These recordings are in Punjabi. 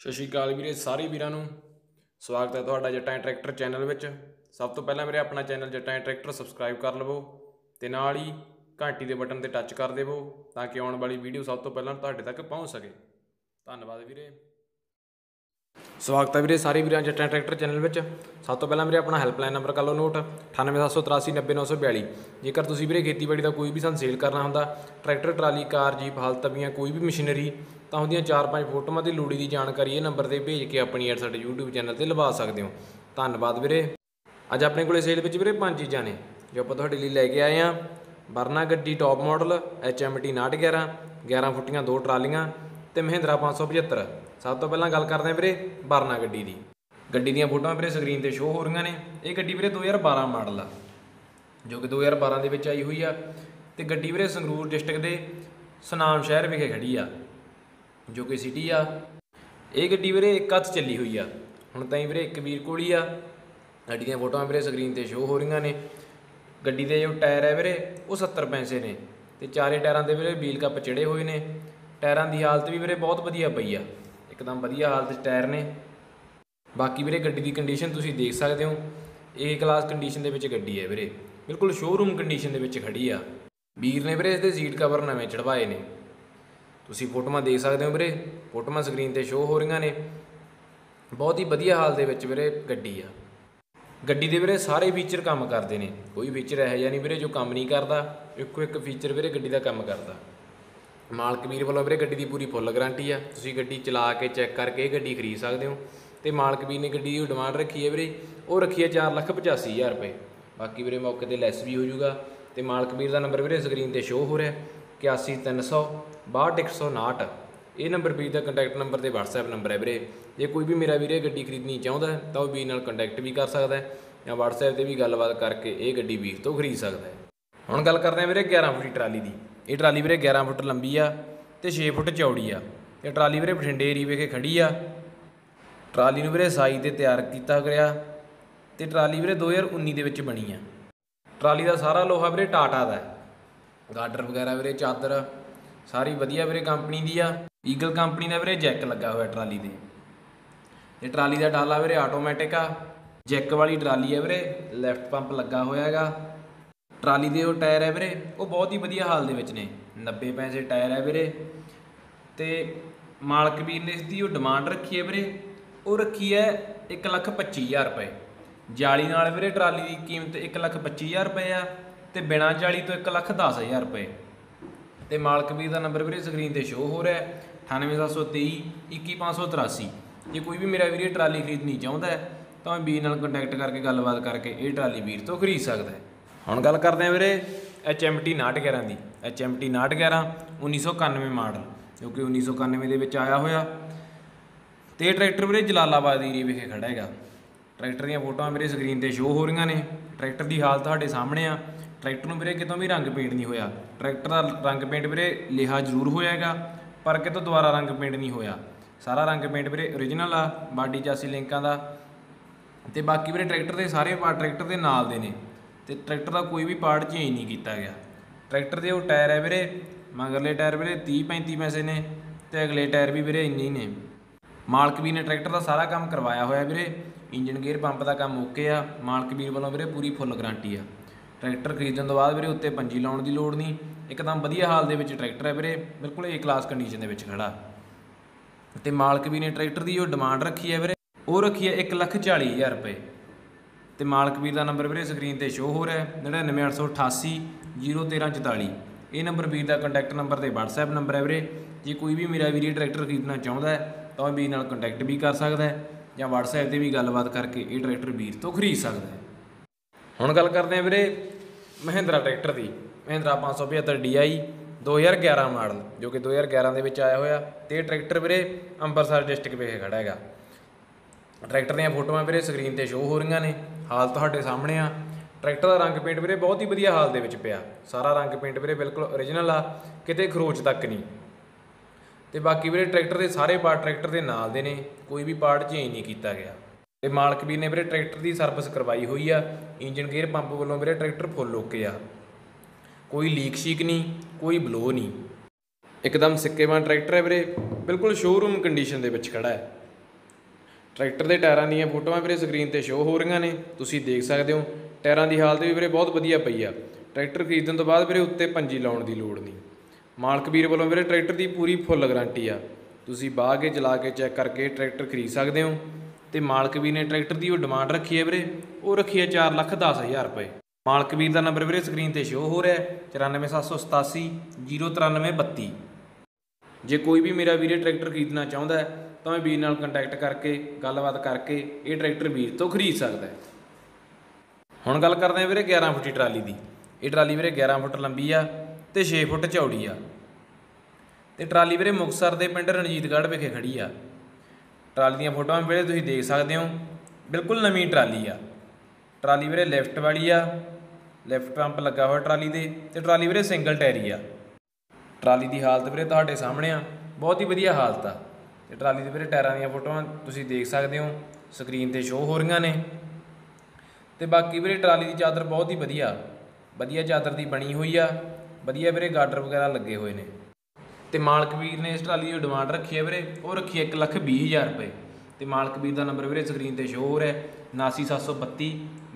ਸਤਿ ਸ਼੍ਰੀ ਅਕਾਲ ਵੀਰੇ, ਸਾਰੇ ਵੀਰਾਂ ਨੂੰ। ਸਵਾਗਤ ਹੈ ਤੁਹਾਡਾ ਜੱਟਾਂ ਟਰੈਕਟਰ ਚੈਨਲ ਵਿੱਚ। ਸਭ ਤੋਂ ਪਹਿਲਾਂ ਵੀਰੇ, ਆਪਣਾ ਚੈਨਲ ਜੱਟਾਂ ਟਰੈਕਟਰ ਸਬਸਕ੍ਰਾਈਬ ਕਰ ਲਵੋ ਤੇ ਨਾਲ ਹੀ ਘੰਟੀ ਦੇ ਬਟਨ ਤੇ ਟੱਚ ਕਰ ਦੇਵੋ ਤਾਂ ਕਿ ਆਉਣ ਵਾਲੀ ਵੀਡੀਓ ਸਭ ਤੋਂ ਪਹਿਲਾਂ ਤੁਹਾਡੇ ਤੱਕ ਪਹੁੰਚ ਸਕੇ। ਧੰਨਵਾਦ ਵੀਰੇ। ਸਵਾਗਤ ਹੈ ਵੀਰੇ, ਸਾਰੇ ਵੀਰਾਂ ਜੱਟਾਂ ਟਰੈਕਟਰ ਚੈਨਲ ਵਿੱਚ। ਸਭ ਤੋਂ ਪਹਿਲਾਂ ਵੀਰੇ, ਆਪਣਾ ਹੈਲਪਲਾਈਨ ਨੰਬਰ ਕਰ ਲਓ ਨੋਟ 9878390942 ਜੇਕਰ ਤੁਸੀਂ ਵੀਰੇ ਖੇਤੀਬਾੜੀ ਦਾ ਕੋਈ ਵੀ ਸਾਨੂੰ ਸੇਲ ਕਰਨਾ ਹੁੰਦਾ, ਟਰੈਕਟਰ, ਟਰਾਲੀ, ਕਾਰ, ਜੀਪ, ਹਲ ਤਵੀਆਂ ਕੋਈ ਵੀ ਮਸ਼ੀਨਰੀ ਤਾਂ ਉਹਦੀਆਂ 4-5 ਫੋਟੋਆਂ ਦੀ ਲੋੜੀ ਦੀ ਜਾਣਕਾਰੀ ਇਹ ਨੰਬਰ ਤੇ ਭੇਜ ਕੇ ਆਪਣੀ ਐਡ ਸਾਡੇ YouTube ਚੈਨਲ ਤੇ ਲਵਾ ਸਕਦੇ ਹੋ। ਧੰਨਵਾਦ ਵੀਰੇ। ਅੱਜ ਆਪਣੇ ਕੋਲੇ ਸੇਲ ਵਿੱਚ ਵੀਰੇ ਪੰਜ ਚੀਜ਼ਾਂ ਨੇ, ਜੋ ਆਪਾਂ ਤੁਹਾਡੇ ਲਈ ਲੈ ਕੇ ਆਏ ਆ ਵਰਨਾ ਗੱਡੀ ਟੌਪ ਮਾਡਲ HMT 911 11 ਫੁੱਟੀਆਂ ਦੋ ਟਰਾਲੀਆਂ ਤੇ ਮਹਿੰਦਰਾ 575 ਸਭ ਤੋਂ ਪਹਿਲਾਂ ਗੱਲ ਕਰਦੇ ਹਾਂ ਵੀਰੇ ਵਰਨਾ ਗੱਡੀ ਦੀ। ਗੱਡੀ ਦੀਆਂ ਫੋਟੋਆਂ ਵੀਰੇ ਸਕਰੀਨ ਤੇ ਸ਼ੋਅ ਹੋ ਰਹੀਆਂ ਨੇ। ਇਹ ਗੱਡੀ ਵੀਰੇ 2012 ਮਾਡਲ ਆ, ਜੋ ਕਿ 2012 ਦੇ ਵਿੱਚ ਆਈ ਹੋਈ ਆ। ਤੇ ਗੱਡੀ ਵੀਰੇ ਸੰਗਰੂਰ ਡਿਸਟ੍ਰਿਕਟ ਦੇ ਸੁਨਾਮ ਸ਼ਹਿਰ ਵਿਖੇ ਖੜੀ ਆ। ਜੋ ਕਿ ਸਿਟੀ ਆ। ਇਹ ਗੱਡੀ ਵੀਰੇ ਇੱਕ ਹੱਥ ਚੱਲੀ ਹੋਈ ਆ। ਹੁਣ ਤਾਂ ਹੀ ਵੀਰੇ ਇੱਕ ਵੀਰ ਕੋਲ ਹੀ ਆ। ਗੱਡੀ ਦੀਆਂ ਫੋਟੋਆਂ ਵੀਰੇ ਸਕਰੀਨ ਤੇ ਸ਼ੋਅ ਹੋ ਰਹੀਆਂ ਨੇ। ਗੱਡੀ ਦੇ ਜੋ ਟਾਇਰ ਹੈ ਵੀਰੇ, ਉਹ 70 ਪੈਸੇ ਨੇ। ਤੇ ਚਾਰੇ ਟਾਇਰਾਂ ਦੇ ਵੀਰੇ ਵੀਲ ਕੱਪ ਚੜੇ ਹੋਏ ਨੇ। ਟਾਇਰਾਂ ਦੀ ਹਾਲਤ ਵੀ ਵੀਰੇ ਬਹੁਤ ਵਧੀਆ ਪਈ ਆ। ਇੱਕਦਮ ਵਧੀਆ ਹਾਲਤ 'ਚ ਟਾਇਰ ਨੇ। ਬਾਕੀ ਵੀਰੇ ਗੱਡੀ ਦੀ ਕੰਡੀਸ਼ਨ ਤੁਸੀਂ ਦੇਖ ਸਕਦੇ ਹੋ। ਏ ਕਲਾਸ ਕੰਡੀਸ਼ਨ ਦੇ ਵਿੱਚ ਗੱਡੀ ਹੈ ਵੀਰੇ। ਬਿਲਕੁਲ ਸ਼ੋਰੂਮ ਕੰਡੀਸ਼ਨ ਦੇ ਵਿੱਚ ਖੜੀ ਆ। ਵੀਰ ਨੇ ਵੀਰੇ ਇਸਦੇ ਸੀਟ ਕਵਰ ਨਵੇਂ ਚੜਵਾਏ ਨੇ। ਤੁਸੀਂ ਫੋਟੋਆਂ ਦੇਖ ਸਕਦੇ ਹੋ ਵੀਰੇ, ਫੋਟੋਆਂ ਸਕਰੀਨ ਤੇ ਸ਼ੋਅ ਹੋ ਰਹੀਆਂ ਨੇ। ਬਹੁਤ ਹੀ ਵਧੀਆ ਹਾਲ ਦੇ ਵਿੱਚ ਵੀਰੇ ਗੱਡੀ ਆ। ਗੱਡੀ ਦੇ ਵੀਰੇ ਸਾਰੇ ਫੀਚਰ ਕੰਮ ਕਰਦੇ ਨੇ। ਕੋਈ ਫੀਚਰ ਇਹੋ ਜਿਹਾ ਨਹੀਂ ਵੀਰੇ ਜੋ ਕੰਮ ਨਹੀਂ ਕਰਦਾ, ਇੱਕੋ ਇੱਕ ਫੀਚਰ ਵੀਰੇ ਗੱਡੀ ਦਾ ਕੰਮ ਕਰਦਾ। ਮਾਲਕ ਵੀਰ ਵੱਲੋਂ ਵੀਰੇ ਗੱਡੀ ਦੀ ਪੂਰੀ ਫੁੱਲ ਗਾਰੰਟੀ ਆ। ਤੁਸੀਂ ਗੱਡੀ ਚਲਾ ਕੇ ਚੈੱਕ ਕਰਕੇ ਇਹ ਗੱਡੀ ਖਰੀਦ ਸਕਦੇ ਹੋ। ਤੇ ਮਾਲਕ ਵੀਰ ਨੇ ਗੱਡੀ ਦੀ ਡਿਮਾਂਡ ਰੱਖੀ ਹੈ ਵੀਰੇ। ਉਹ ਰੱਖੀ ਹੈ 485000 ਰੁਪਏ। ਬਾਕੀ ਵੀਰੇ ਮੌਕੇ ਤੇ ਲੈਸ ਵੀ ਹੋ ਜਾਊਗਾ। ਤੇ ਮਾਲਕ ਵੀਰ ਦਾ ਨੰਬਰ ਵੀਰੇ ਸਕਰੀਨ ਤੇ ਸ਼ੋਅ ਹੋ ਰਿਹਾ। 81300 62159 ਇਹ ਨੰਬਰ ਵੀਰ ਦਾ ਕੰਟੈਕਟ ਨੰਬਰ ਤੇ WhatsApp ਨੰਬਰ ਹੈ ਵੀਰੇ। ਜੇ ਕੋਈ ਵੀ ਮੇਰਾ ਵੀਰੇ ਗੱਡੀ ਖਰੀਦਣੀ ਚਾਹੁੰਦਾ ਹੈ, ਤਾਂ ਉਹ ਵੀਰ ਨਾਲ ਕੰਟੈਕਟ ਵੀ ਕਰ ਸਕਦਾ ਹੈ ਜਾਂ WhatsApp ਤੇ ਵੀ ਗੱਲਬਾਤ ਕਰਕੇ ਇਹ ਗੱਡੀ ਵੀਰ ਤੋਂ ਖਰੀਦ ਸਕਦਾ ਹੈ। ਹੁਣ ਗੱਲ ਕਰਦੇ ਹਾਂ ਵੀਰੇ 11 ਫੁੱਟ ਦੀ ਟਰਾਲੀ ਦੀ। ਇਹ ਟਰਾਲੀ ਵੀਰੇ 11 ਫੁੱਟ ਲੰਬੀ ਆ ਤੇ 6 ਫੁੱਟ ਚੌੜੀ ਆ। ਇਹ ਟਰਾਲੀ ਵੀਰੇ ਬਠਿੰਡੇ ਏਰੀਏ ਵਿਖੇ ਖੜੀ ਆ। ਟਰਾਲੀ ਨੂੰ ਵੀਰੇ ਸਾਈਜ਼ ਤੇ ਤਿਆਰ ਕੀਤਾ ਗਿਆ ਤੇ ਟਰਾਲੀ ਵੀਰੇ 2019 ਦੇ ਵਿੱਚ ਬਣੀ ਆ। ਟਰਾਲੀ ਦਾ ਸਾਰਾ ਲੋਹਾ ਵੀਰੇ ਟਾਟਾ ਦਾ ਹੈ। ਗਾਰਡਰ ਵਗੈਰਾ ਵੀਰੇ, ਚਾਦਰ, ਸਾਰੀ ਵਧੀਆ ਵੀਰੇ ਕੰਪਨੀ ਦੀ ਆ। ਈਗਲ ਕੰਪਨੀ ਦਾ ਵੀਰੇ ਜੈਕ ਲੱਗਾ ਹੋਇਆ ਟਰਾਲੀ ਦੇ ਇਹ ਟਰਾਲੀ ਦਾ ਡਾਲਾ ਵੀਰੇ ਆਟੋਮੈਟਿਕ ਆ। ਜੈਕ ਵਾਲੀ ਟਰਾਲੀ ਹੈ ਵੀਰੇ ਲੈਫਟ ਪੰਪ ਲੱਗਾ ਹੋਇਆ ਹੈਗਾ। ਟਰਾਲੀ ਦੇ ਉਹ ਟਾਇਰ ਹੈ ਵੀਰੇ, ਉਹ ਬਹੁਤ ਹੀ ਵਧੀਆ ਹਾਲ ਦੇ ਵਿੱਚ ਨੇ। 90 ਪੈਸੇ ਟਾਇਰ ਹੈ ਵੀਰੇ। ਤੇ ਮਾਲਕ ਵੀਰ ਨੇ ਇਸ ਦੀ ਉਹ ਡਿਮਾਂਡ ਰੱਖੀ ਹੈ ਵੀਰੇ। ਉਹ ਰੱਖੀ ਹੈ 125000 ਰੁਪਏ। ਜਾਲੀ ਨਾਲ ਵੀਰੇ ਟਰਾਲੀ ਦੀ ਕੀਮਤ 125000 ਰੁਪਏ ਆ। ਤੇ ਬਿਨਾਂ ਜਾਲੀ ਤੋਂ 110000 ਰੁਪਏ। ਤੇ ਮਾਲਕ ਵੀਰ ਦਾ ਨੰਬਰ ਵੀਰੇ ਸਕਰੀਨ ਤੇ ਸ਼ੋਅ ਹੋ ਰਿਹਾ ਹੈ 98723 21583 ਜੇ ਕੋਈ ਵੀ ਮੇਰਾ ਵੀਰੇ ਟਰਾਲੀ ਖਰੀਦਣੀ ਚਾਹੁੰਦਾ ਹੈ, ਤਾਂ ਵੀਰ ਨਾਲ ਕੰਟੈਕਟ ਕਰਕੇ ਗੱਲਬਾਤ ਕਰਕੇ ਇਹ ਟਰਾਲੀ ਵੀਰ ਤੋਂ ਖਰੀਦ ਸਕਦਾ ਹੈ। ਹੁਣ ਗੱਲ ਕਰਦੇ ਹਾਂ ਵੀਰੇ HMT 911 ਦੀ। HMT 911 1991 ਮਾਡਲ, ਜੋ ਕਿ 1991 ਦੇ ਵਿੱਚ ਆਇਆ ਹੋਇਆ। ਤੇ ਇਹ ਟਰੈਕਟਰ ਵੀਰੇ ਜਲਾਲਾਬਾਦ ਏਰੀਏ ਵਿਖੇ ਖੜਾ ਹੈਗਾ। ਟਰੈਕਟਰ ਦੀਆਂ ਫੋਟੋਆਂ ਮੇਰੇ ਸਕਰੀਨ ਤੇ ਸ਼ੋਅ ਹੋ ਰਹੀਆਂ ਨੇ। ਟਰੈਕਟਰ ਦੀ ਹਾਲਤ ਤੁਹਾਡੇ ਸਾਹਮਣੇ ਆ। ਟਰੈਕਟਰ ਨੂੰ ਵੀਰੇ ਕਿਤੋਂ ਵੀ ਰੰਗ ਪੇਂਟ ਨਹੀਂ ਹੋਇਆ। ਟਰੈਕਟਰ ਦਾ ਰੰਗ ਪੇਂਟ ਵੀਰੇ ਲਿਹਾ ਜ਼ਰੂਰ ਹੋਇਆ ਹੈਗਾ ਪਰ ਕਿਤੋਂ ਦੁਬਾਰਾ ਰੰਗ ਪੇਂਟ ਨਹੀਂ ਹੋਇਆ। ਸਾਰਾ ਰੰਗ ਪੇਂਟ ਵੀਰੇ origignal ਆ, ਬਾਡੀ ਚਾਸੀ ਲਿੰਕਾਂ ਦਾ। ਤੇ ਬਾਕੀ ਵੀਰੇ ਟਰੈਕਟਰ ਦੇ ਸਾਰੇ ਪਾਰਟ ਟਰੈਕਟਰ ਦੇ ਨਾਲ ਦੇ ਨੇ। ਤੇ ਟਰੈਕਟਰ ਦਾ ਕੋਈ ਵੀ ਪਾਰਟ ਚੇਂਜ ਨਹੀਂ ਕੀਤਾ ਗਿਆ। ਟਰੈਕਟਰ ਦੇ ਉਹ ਟਾਇਰ ਹੈ ਵੀਰੇ, ਮਗਰਲੇ ਟਾਇਰ ਵੀਰੇ 30 35 ਪੈਸੇ ਨੇ ਤੇ ਅਗਲੇ ਟਾਇਰ ਵੀ ਵੀਰੇ ਇੰਨੇ ਹੀ ਨੇ। ਮਾਲਕ ਵੀਰ ਨੇ ਟਰੈਕਟਰ ਦਾ ਸਾਰਾ ਕੰਮ ਕਰਵਾਇਆ ਹੋਇਆ ਵੀਰੇ। ਇੰਜਨ ਗੇਅਰ ਪੰਪ ਦਾ ਕੰਮ ਓਕੇ ਆ। ਮਾਲਕ ਵੀਰ ਵੱਲੋਂ ਵੀਰੇ ਪੂਰੀ ਫੁੱਲ ਗਾਰੰਟੀ ਆ। ਟਰੈਕਟਰ ਖਰੀਦਣ ਤੋਂ ਬਾਅਦ ਵੀਰੇ ਉੱਤੇ ਪੰਜੀ ਲਾਉਣ ਦੀ ਲੋੜ ਨਹੀਂ। ਇੱਕਦਮ ਵਧੀਆ ਹਾਲ ਦੇ ਵਿੱਚ ਟਰੈਕਟਰ ਹੈ ਵੀਰੇ, ਬਿਲਕੁਲ ਏ ਕਲਾਸ ਕੰਡੀਸ਼ਨ ਦੇ ਵਿੱਚ ਖੜਾ। ਤੇ ਮਾਲਕ ਵੀਰ ਨੇ ਟਰੈਕਟਰ ਦੀ ਜੋ ਡਿਮਾਂਡ ਰੱਖੀ ਹੈ ਵੀਰੇ, ਉਹ ਰੱਖੀ ਹੈ 140000 ਰੁਪਏ। ਤੇ ਮਾਲਕ ਵੀਰ ਦਾ ਨੰਬਰ ਵੀਰੇ ਸਕਰੀਨ ਤੇ ਸ਼ੋਅ ਹੋ ਰਿਹਾ ਹੈ 99888 01344 ਇਹ ਨੰਬਰ ਵੀਰ ਦਾ ਕੰਟੈਕਟ ਨੰਬਰ ਤੇ WhatsApp ਨੰਬਰ ਹੈ ਵੀਰੇ। ਜੇ ਕੋਈ ਵੀ ਮੇਰਾ ਵੀਰ ਟਰੈਕਟਰ ਖਰੀਦਣਾ ਚਾਹੁੰਦਾ ਹੈ, ਤਾਂ ਉਹ ਵੀਰ ਨਾਲ ਕੰਟੈਕਟ ਵੀ ਕਰ ਸਕਦਾ ਹੈ, ਜਾਂ WhatsApp ਤੇ ਵੀ ਗੱਲਬਾਤ ਕਰਕੇ ਇਹ ਟਰੈਕਟਰ ਵੀਰ ਤੋਂ ਖਰੀਦ ਸਕਦਾ ਹੈ। ਹੁਣ ਗੱਲ ਕਰਦੇ ਹਾਂ ਵੀਰੇ ਮਹਿੰਦਰਾ ਟਰੈਕਟਰ ਦੀ। ਮਹਿੰਦਰਾ 575 DI 2011 ਮਾਡਲ, ਜੋ ਕਿ 2011 ਦੇ ਵਿੱਚ ਆਇਆ ਹੋਇਆ ਤੇ ਇਹ ਟਰੈਕਟਰ ਵੀਰੇ ਅੰਮ੍ਰਿਤਸਰ ਡਿਸਟ੍ਰਿਕਟ ਵਿਖੇ ਖੜਾ ਹੈਗਾ। ਟਰੈਕਟਰ ਦੀਆਂ ਫੋਟੋਆਂ ਵੀਰੇ ਸਕਰੀਨ ਤੇ ਸ਼ੋਅ ਹੋ ਰਹੀਆਂ ਨੇ, ਹਾਲ ਤੁਹਾਡੇ ਸਾਹਮਣੇ ਆ। ਟਰੈਕਟਰ ਦਾ ਰੰਗ ਪੇਂਟ ਵੀਰੇ ਬਹੁਤ ਹੀ ਵਧੀਆ ਹਾਲ ਦੇ ਵਿੱਚ ਪਿਆ। ਸਾਰਾ ਰੰਗ ਪੇਂਟ ਵੀਰੇ ਬਿਲਕੁਲ origignal ਆ, ਕਿਤੇ ਖਰੋਚ ਤੱਕ ਨਹੀਂ। ਤੇ ਬਾਕੀ ਵੀਰੇ ਟਰੈਕਟਰ ਦੇ ਸਾਰੇ ਪਾਰਟ ਟਰੈਕਟਰ ਦੇ ਨਾਲ ਦੇ ਨੇ, ਕੋਈ ਵੀ ਪਾਰਟ ਚੇਂਜ ਨਹੀਂ ਕੀਤਾ ਗਿਆ। ਤੇ ਮਾਲਕ ਵੀਰ ਨੇ ਵੀਰੇ ਟਰੈਕਟਰ ਦੀ ਸਰਵਿਸ ਕਰਵਾਈ ਹੋਈ ਆ, ਇੰਜਨ ਗੇਅਰ ਪੰਪ ਵੱਲੋਂ ਵੀਰੇ ਟਰੈਕਟਰ ਫੁੱਲ ਓਕੇ ਆ। ਕੋਈ ਲੀਕ ਸ਼ੀਕ ਨਹੀਂ, ਕੋਈ ਬਲੋ ਨਹੀਂ। ਇੱਕਦਮ ਸਿੱਕੇਵਾਨ ਟਰੈਕਟਰ ਹੈ ਵੀਰੇ, ਬਿਲਕੁਲ ਸ਼ੋਰੂਮ ਕੰਡੀਸ਼ਨ ਦੇ ਵਿੱਚ ਖੜਾ ਹੈ। ਟਰੈਕਟਰ ਦੇ ਟਾਇਰਾਂ ਦੀਆਂ ਫੋਟੋਆਂ ਵੀਰੇ ਸਕਰੀਨ ਤੇ ਸ਼ੋ ਹੋ ਰਹੀਆਂ ਨੇ, ਤੁਸੀਂ ਦੇਖ ਸਕਦੇ ਹੋ, ਟਾਇਰਾਂ ਦੀ ਹਾਲਤ ਵੀ ਵੀਰੇ ਬਹੁਤ ਵਧੀਆ ਪਈ ਆ। ਟਰੈਕਟਰ ਖਰੀਦਣ ਤੋਂ ਬਾਅਦ ਵੀਰੇ ਉੱਤੇ ਪੰਜੀ ਲਾਉਣ ਦੀ ਲੋੜ ਨਹੀਂ। ਮਾਲਕ ਵੀਰ ਵੱਲੋਂ ਵੀਰੇ ਟਰੈਕਟਰ ਦੀ ਪੂਰੀ ਫੁੱਲ ਗਾਰੰਟੀ ਆ। ਤੁਸੀਂ ਬਾਹ ਕੇ ਚਲਾ ਕੇ ਚੈੱਕ ਕਰਕੇ ਟਰੈਕਟਰ ਖਰੀਦ ਸਕਦੇ ਹੋ। ਤੇ ਮਾਲਕ ਵੀਰ ਨੇ ਟਰੈਕਟਰ ਦੀ ਉਹ ਡਿਮਾਂਡ ਰੱਖੀ ਹੈ ਵੀਰੇ। ਉਹ ਰੱਖੀ ਹੈ 4 ਲੱਖ 10 ਹਜ਼ਾਰ ਰੁਪਏ। ਮਾਲਕ ਵੀਰ ਦਾ ਨੰਬਰ ਵੀਰੇ ਸਕਰੀਨ ਤੇ ਸ਼ੋ ਹੋ ਰਿਹਾ ਹੈ। 94787 09332 ਜੇ ਕੋਈ ਵੀ ਮੇਰਾ ਵੀਰੇ ਟਰੈਕਟਰ ਖਰੀਦਣਾ ਚਾਹੁੰਦਾ ਹੈ, ਤਾਂ ਮੈਂ ਵੀਰ ਨਾਲ ਕੰਟੈਕਟ ਕਰਕੇ, ਗੱਲਬਾਤ ਕਰਕੇ ਇਹ ਟਰੈਕਟਰ ਵੀਰ ਤੋਂ ਖਰੀਦ ਸਕਦਾ ਹੈ। ਹੁਣ ਗੱਲ ਕਰਦੇ ਹਾਂ ਵੀਰੇ 11 ਫੁੱਟੀ ਟਰਾਲੀ ਦੀ। ਇਹ ਟਰਾਲੀ ਵੀਰੇ 11 ਫੁੱਟ ਲੰਬੀ ਆ ਤੇ 6 ਫੁੱਟ ਚੌੜੀ ਆ। ਤੇ ਟਰਾਲੀ ਵੀਰੇ ਮੁਕਤਸਰ ਦੇ ਪਿੰਡ ਰਣਜੀਤਗੜ੍ਹ ਵਿਖੇ ਖੜੀ ਆ। ਟਰਾਲੀ ਦੀਆਂ ਫੋਟੋਆਂ ਵੀਰੇ ਤੁਸੀਂ ਦੇਖ ਸਕਦੇ ਹੋ। ਬਿਲਕੁਲ ਨਵੀਂ ਟਰਾਲੀ ਆ। ਟਰਾਲੀ ਵੀਰੇ ਲੈਫਟ ਵਾਲੀ ਆ। ਲੈਫਟ ਪੰਪ ਲੱਗਾ ਹੋਇਆ ਟਰਾਲੀ ਦੇ ਤੇ ਟਰਾਲੀ ਵੀਰੇ ਸਿੰਗਲ ਟਾਇਰੀ ਆ। ਟਰਾਲੀ ਦੀ ਹਾਲਤ ਵੀਰੇ ਤੁਹਾਡੇ ਸਾਹਮਣੇ ਆ। ਬਹੁਤ ਹੀ ਵਧੀਆ ਹਾਲਤ ਆ। ਤੇ ਟਰਾਲੀ ਦੇ ਵੀਰੇ ਟਾਇਰਾਂ ਦੀਆਂ ਫੋਟੋਆਂ ਤੁਸੀਂ ਦੇਖ ਸਕਦੇ ਹੋ। ਸਕਰੀਨ ਤੇ ਸ਼ੋ ਹੋ ਰਹੀਆਂ ਨੇ। ਤੇ ਬਾਕੀ ਵੀਰੇ ਟਰਾਲੀ ਦੀ ਚਾਦਰ ਬਹੁਤ ਹੀ ਵਧੀਆ। ਵਧੀਆ ਚਾਦਰ ਦੀ ਬਣੀ ਹੋਈ ਆ। ਵਧੀਆ ਵੀਰੇ ਗਾਡਰ ਵਗੈਰਾ ਲੱਗੇ ਹੋਏ ਨੇ। ਤੇ ਮਾਲਕ ਵੀਰ ਨੇ ਇਸ ਟਰਾਲੀ ਦੀ ਡਿਮਾਂਡ ਰੱਖੀ ਹੈ ਵੀਰੇ, ਉਹ ਰੱਖੀ ਹੈ 120000 ਰੁਪਏ। ਤੇ ਮਾਲਕ ਵੀਰ ਦਾ ਨੰਬਰ ਵੀਰੇ ਸਕਰੀਨ ਤੇ ਸ਼ੋ ਹੋ ਰਿਹਾ ਹੈ 79732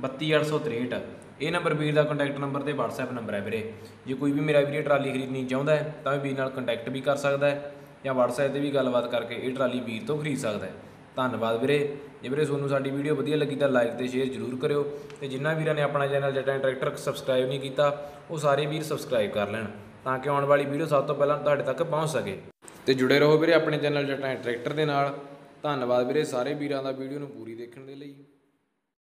32863 ਇਹ ਨੰਬਰ ਵੀਰ ਦਾ ਕੰਟੈਕਟ ਨੰਬਰ ਤੇ WhatsApp ਨੰਬਰ ਹੈ ਵੀਰੇ। ਜੇ ਕੋਈ ਵੀ ਮੇਰਾ ਵੀਰੇ ਟਰਾਲੀ ਖਰੀਦਣੀ ਚਾਹੁੰਦਾ ਹੈ, ਤਾਂ ਵੀਰ ਨਾਲ ਕੰਟੈਕਟ ਵੀ ਕਰ ਸਕਦਾ ਹੈ, ਜਾਂ WhatsApp ਤੇ ਵੀ ਗੱਲਬਾਤ ਕਰਕੇ ਇਹ ਟਰਾਲੀ ਵੀਰ ਤੋਂ ਖਰੀਦ ਸਕਦਾ ਹੈ। ਧੰਨਵਾਦ ਵੀਰੇ। ਜੇ ਵੀਰੇ ਤੁਹਾਨੂੰ ਸਾਡੀ ਵੀਡੀਓ ਵਧੀਆ ਲੱਗੀ ਤਾਂ ਲਾਈਕ ਤੇ ਸ਼ੇਅਰ ਜ਼ਰੂਰ ਕਰਿਓ, ਤੇ ਜਿਨ੍ਹਾਂ ਵੀਰਾਂ ਨੇ ਆਪਣਾ ਚੈਨਲ ਜਟਾਂ ਟਰੈਕਟਰ ਸਬਸਕ੍ਰਾਈਬ ਨਹੀਂ ਕੀਤਾ, ਉਹ ਸਾਰੇ ਵੀਰ ਸਬਸਕ੍ਰਾਈਬ ਕਰ ਲੈਣ। ਤਾਂ ਕਿ ਆਉਣ ਵਾਲੀ ਵੀਡੀਓ ਸਭ ਤੋਂ ਪਹਿਲਾਂ ਤੁਹਾਡੇ ਤੱਕ ਪਹੁੰਚ ਸਕੇ। ਤੇ ਜੁੜੇ ਰਹੋ ਵੀਰੇ ਆਪਣੇ ਚੈਨਲ ਜਟਾਂ ਟਰੈਕਟਰ ਦੇ ਨਾਲ। ਧੰਨਵਾਦ ਵੀਰੇ ਸਾਰੇ ਵੀਰਾਂ ਦਾ ਵੀਡੀਓ ਨੂੰ ਪੂਰੀ ਦੇਖਣ ਦੇ ਲਈ।